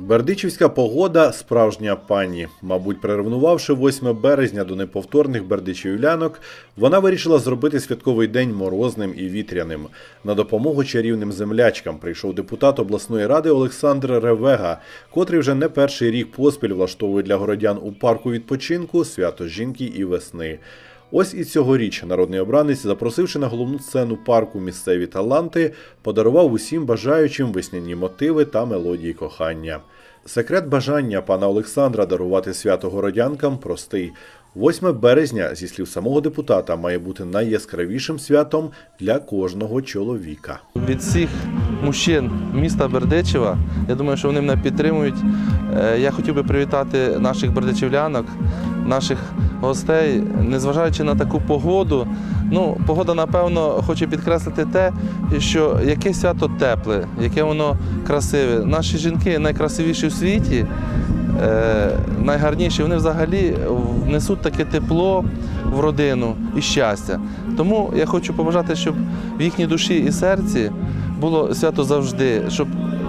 Бердичівська погода справжня пані. Мабуть, приревнувавши 8 березня до неповторних бердичівлянок, вона вирішила зробити святковий день морозним і вітряним. На допомогу чарівним землячкам прийшов депутат обласної ради Олександр Ревега, котрий вже не перший рік поспіль влаштовує для городян у парку відпочинку свято жінки і весни. Ось і цьогоріч народний обранець, запросивши на головну сцену парку місцеві таланти, подарував усім бажаючим весняні мотиви та мелодії кохання. Секрет бажання пана Олександра дарувати свято городянкам простий. 8 березня, зі слів самого депутата, має бути найяскравішим святом для кожного чоловіка. Від всіх мужчин міста Бердичева, я думаю, що вони мене підтримують. Е, Я хотів би привітати наших бердичівлянок, наших гостей, незважаючи на таку погоду. Ну, погода, напевно, хоче підкреслити те, що яке свято тепле, яке воно красиве. Наші жінки найкрасивіші у світі, е, найгарніші, вони взагалі несуть таке тепло в родину і щастя. Тому я хочу побажати, щоб в їхній душі і серці було свято завжди, щоб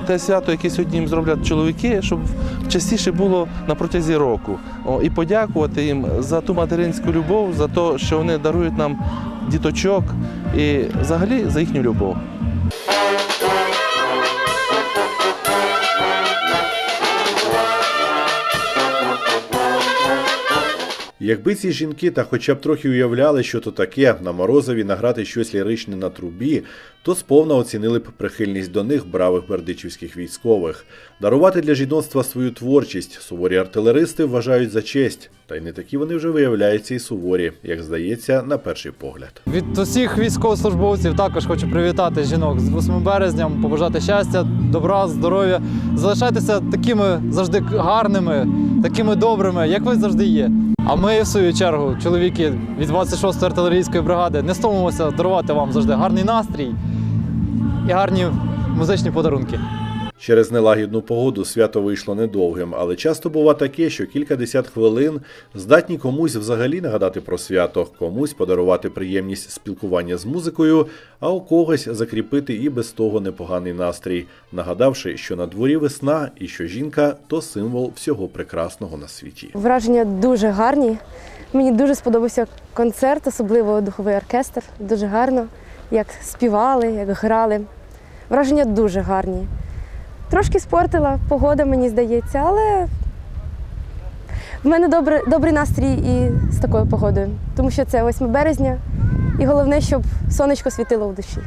те свято, яке сьогодні їм зроблять чоловіки, щоб частіше було на протязі року. О, і подякувати їм за ту материнську любов, за те, що вони дарують нам діточок і взагалі за їхню любов. Якби ці жінки та хоча б трохи уявляли, що то таке на морозові награти щось ліричне на трубі, то сповна оцінили б прихильність до них бравих бердичівських військових. Дарувати для жіноцтва свою творчість суворі артилеристи вважають за честь, та й не такі вони вже виявляються і суворі, як здається, на перший погляд. Від усіх військовослужбовців також хочу привітати жінок з 8 березням, побажати щастя, добра, здоров'я. Залишайтеся такими завжди гарними, такими добрими, як ви завжди є. А ми, в свою чергу, чоловіки від 26-ї артилерійської бригади, не стомимося дарувати вам завжди гарний настрій і гарні музичні подарунки. Через нелагідну погоду свято вийшло недовгим, але часто бува таке, що кілька десят хвилин здатні комусь взагалі нагадати про свято, комусь подарувати приємність спілкування з музикою, а у когось закріпити і без того непоганий настрій, нагадавши, що на дворі весна і що жінка то символ всього прекрасного на світі. Враження дуже гарні. Мені дуже сподобався концерт, особливо духовий оркестр. Дуже гарно, як співали, як грали. Враження дуже гарні. Трошки спортила погода, мені здається, але в мене добре, добрий настрій і з такою погодою, тому що це 8 березня, і головне, щоб сонечко світило в душі.